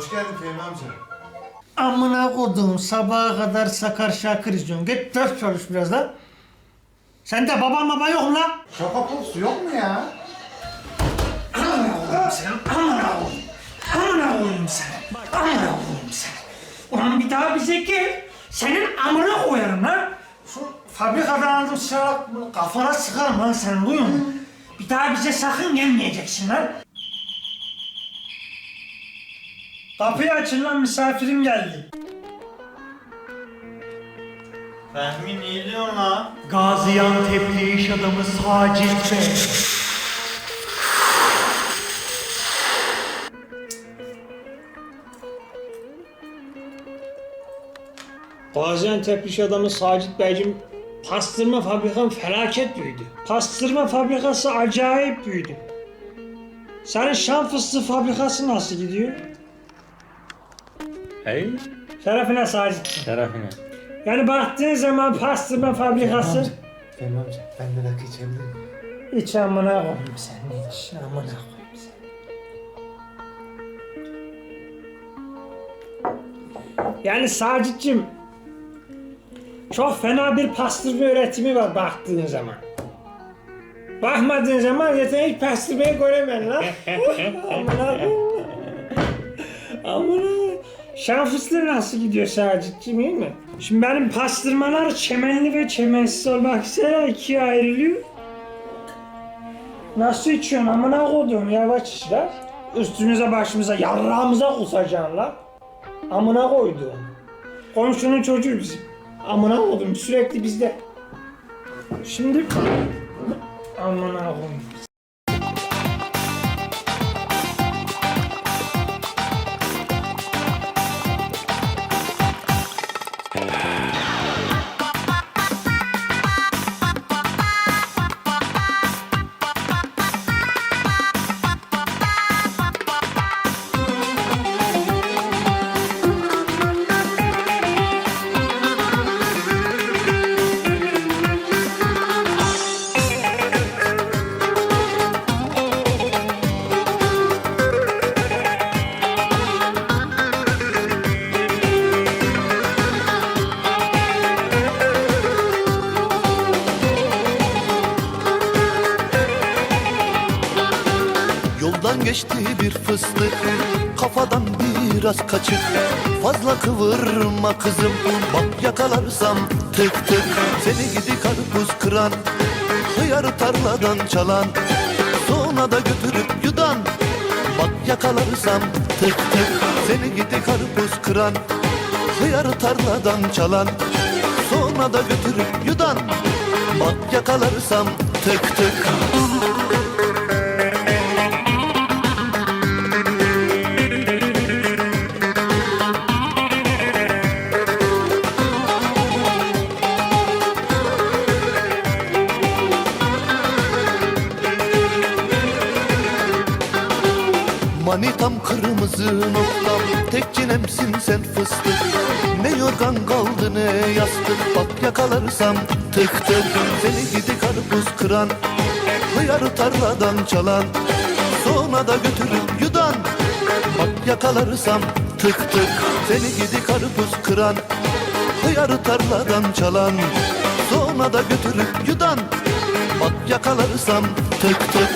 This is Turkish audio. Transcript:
Hoş geldin Fehmi amca. Amına koduğum sabaha kadar Sakar Şakir izliyorsun. Git ders çalış biraz da. Sen de baban baba yok mu lan? Şaka kokusu yok mu ya? Oğlum sen amına koyayım. Amına koyayım sen. Amına koyayım sen. Ulan bir daha bize gel. Senin amına koyarım lan. Şu fabrikadan aldığım şarap kafana sıkarım lan sen duyuyor musun? Bir daha bize sakın gelmeyeceksin lan. Kapıyı açın lan misafirim geldi. Fehmi ne diyorsun lan? Gaziantep'li iş adamı Sacit Bey. Gaziantep iş adamı Sacit Beyciğim pastırma fabrikan felaket büyüdü. Pastırma fabrikası acayip büyüdü. Senin şan fıstığı fabrikası nasıl gidiyor? Hey, Şerefine Sacit. şerefine. Yani baktığın zaman pastırma fabrikası... Amca ben de rakı içebilir miyim? İç amına koyayım sen iç amına koyayım sen. Yani Sacit'cim çok fena bir pastırma üretimi var baktığın zaman. Bakmadığın zaman zaten hiç pastırmayı göremem lan. amına koyayım. Amına Şanfıslı nasıl gidiyor Sacit'cim iyi mi? Şimdi benim pastırmalar çemenli ve çemensiz olmak üzere ikiye ayrılıyor. Nasıl içiyorsun amına koduğum yavaş lan. Üstümüze başımıza yarrağımıza kusacaksın lan. Amına koyduğum. Komşunun çocuğu bizim. Amına koydum sürekli bizde. Şimdi amına koyayım. Geçti bir fıstık. Kafadan biraz kaçık. Fazla kıvırma kızım. Bak yakalarsam tık tık. Seni gidi karpuz kıran. Hıyarı tarladan çalan. Sonra da götürüp yudan. Bak yakalarsam tık tık. Seni gidi karpuz kıran. Hıyarı tarladan çalan. Sonra da götürüp yudan. Bak yakalarsam tık tık Manitam kırmızı noktam. Tek çinemsin sen fıstık. Ne yorgan kaldı ne yastık. Bak yakalarsam tık tık. Seni gidi karpuz kıran. Hıyarı tarladan çalan. Sonra da götürüp yudan. Bak yakalarsam tık tık. Seni gidi karpuz kıran. Hıyarı tarladan çalan. Sonra da götürüp yudan. Bak yakalarsam tık tık